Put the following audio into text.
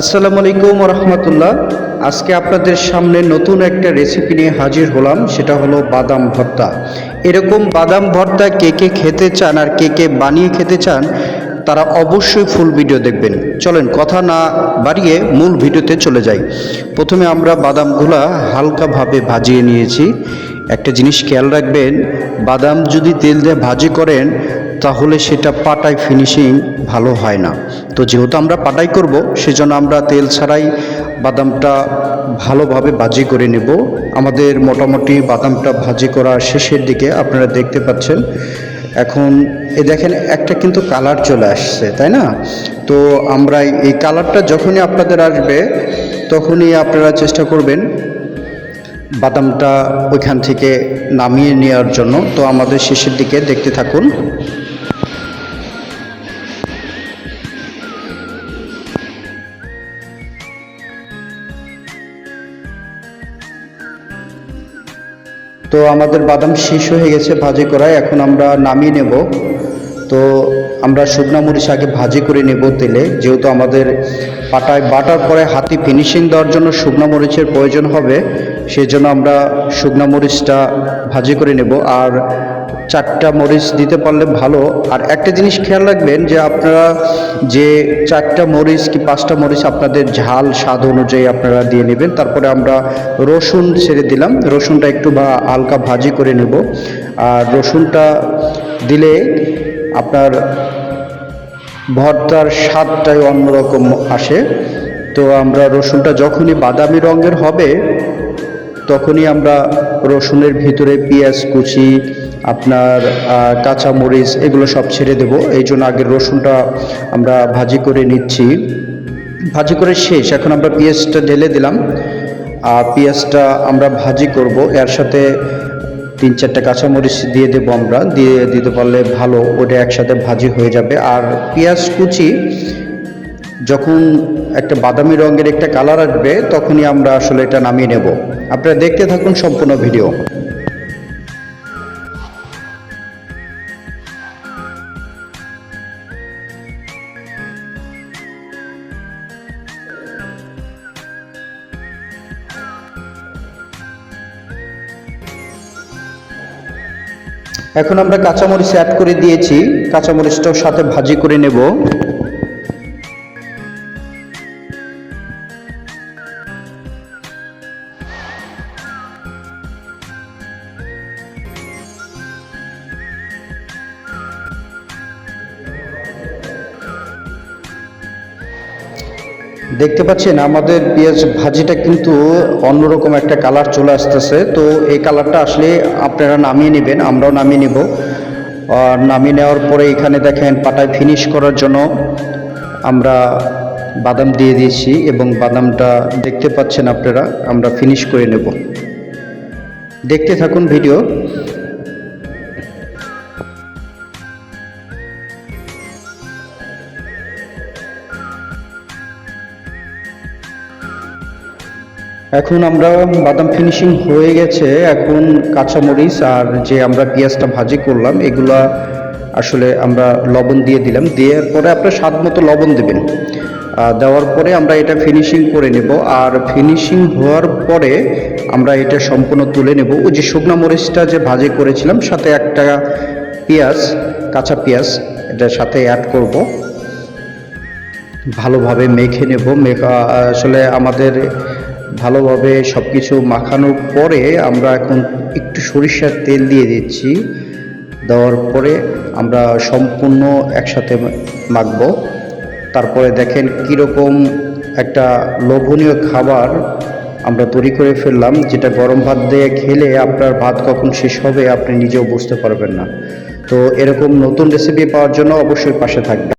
আসসালামু আলাইকুম রহমতুল্লাহ আজকে আপনাদের সামনে নতুন একটা রেসিপি নিয়ে হাজির হলাম, সেটা হলো বাদাম ভর্তা। এরকম বাদাম ভর্তা কে কে খেতে চান আর কে কে বানিয়ে খেতে চান, তারা অবশ্যই ফুল ভিডিও দেখবেন। চলেন, কথা না বাড়িয়ে মূল ভিডিওতে চলে যাই। প্রথমে আমরা বাদামগুলা হালকাভাবে ভাজিয়ে নিয়েছি। একটা জিনিস খেয়াল রাখবেন, বাদাম যদি তেল দিয়ে ভাজি করেন, তাহলে সেটা পাটায় ফিনিশিং ভালো হয় না। তো যেহেতু আমরা পাটাই করব, সেজন্য আমরা তেল ছাড়াই বাদামটা ভালোভাবে ভাজি করে নেব। আমাদের মোটামুটি বাদামটা ভাজি করা শেষের দিকে আপনারা দেখতে পাচ্ছেন। এখন এ দেখেন একটা কিন্তু কালার চলে আসছে, তাই না? তো আমরা এই কালারটা যখনই আপনাদের আসবে, তখনই আপনারা চেষ্টা করবেন বাদামটা ওইখান থেকে নামিয়ে নেওয়ার জন্য। তো আমাদের শেষের দিকে দেখতে থাকুন। তো আমাদের বাদাম শেষ হয়ে গেছে ভাজি করায়, এখন আমরা নামিয়ে নেব। তো আমরা শুকনা মরিচ আগে ভাজি করে নেব তেলে। যেহেতু আমাদের পাটায় বাটার পরে হাতি ফিনিশিং দেওয়ার জন্য শুকনা মরিচের প্রয়োজন হবে সেই জন্য আমরা শুকনা মরিচটা ভাজি করে নেব। আর চারটা মরিচ দিতে পারলে ভালো। আর একটা জিনিস খেয়াল রাখবেন যে আপনারা যে চারটা মরিচ কি পাঁচটা মরিচ আপনাদের ঝাল, স্বাদ অনুযায়ী আপনারা দিয়ে নেবেন। তারপরে আমরা রসুন ছেড়ে দিলাম। রসুনটা একটু বা হালকা ভাজি করে নেব। আর রসুনটা দিলে আপনার ভর্তার স্বাদটাই অন্যরকম আসে। তো আমরা রসুনটা যখনই বাদামি রঙের হবে তখনই আমরা রসুনের ভিতরে পেঁয়াজ, কুচি, আপনার কাঁচামরিচ এগুলো সব ছেড়ে দেব। এই জন্য আগে রসুনটা আমরা ভাজি করে নিচ্ছি। ভাজি করে শেষ। এখন আমরা পেঁয়াজটা ঢেলে দিলাম। আর পেঁয়াজটা আমরা ভাজি করব। এর সাথে তিন চারটা কাঁচামরিচ দিয়ে দেবো আমরা। দিয়ে দিতে পারলে ভালো, ওটা একসাথে ভাজি হয়ে যাবে। আর পেঁয়াজ, কুচি যখন একটা বাদামি রঙের একটা কালার আসবে, তখনই আমরা আসলে এটা নামিয়ে নেব। আপনারা দেখতে থাকুন সম্পূর্ণ ভিডিও। এখন আমরা কাঁচামরিচ অ্যাড করে দিয়েছি। কাঁচামরিচটাও সাথে ভাজি করে নেব। দেখতে পাচ্ছেন, আমাদের পেঁয়াজ ভাজিটা কিন্তু অন্যরকম একটা কালার চলে আসতেছে। তো এই কালারটা আসলে আপনারা নামিয়ে নেবেন, আমরাও নামিয়ে নেব। আর নামিয়ে নেওয়ার পরে এখানে দেখেন পাটায় ফিনিশ করার জন্য আমরা বাদাম দিয়ে দিয়েছি এবং বাদামটা দেখতে পাচ্ছেন আপনারা, আমরা ফিনিশ করে নেব। দেখতে থাকুন ভিডিও এখন আমরা বাদাম ফিনিশিং হয়ে গেছে, এখন কাঁচামরিচ আর যে আমরা পেঁয়াজটা ভাজি করলাম, এগুলা আসলে আমরা লবণ দিয়ে দিলাম। দেওয়ার পরে আপনার স্বাদ মতো লবণ দেবেন। দেওয়ার পরে আমরা এটা ফিনিশিং করে নেব। আর ফিনিশিং হওয়ার পরে আমরা এটা সম্পূর্ণ তুলে নেব। ওই যে শুকনা মরিচটা যে ভাজি করেছিলাম, সাথে একটা পেঁয়াজ, কাঁচা পেঁয়াজ, এটার সাথে অ্যাড করব। ভালোভাবে মেখে নেব। মেখা আসলে আমাদের ভালোভাবে সব কিছু মাখানোর পরে আমরা এখন একটু সরিষার তেল দিয়ে দিচ্ছি। দেওয়ার পরে আমরা সম্পূর্ণ একসাথে মাখবো। তারপরে দেখেন কীরকম একটা লোভনীয় খাবার আমরা তৈরি করে ফেললাম, যেটা গরম ভাত দিয়ে খেলে আপনার ভাত কখন শেষ হবে আপনি নিজেও বুঝতে পারবেন না। তো এরকম নতুন রেসিপি পাওয়ার জন্য অবশ্যই পাশে থাকবেন।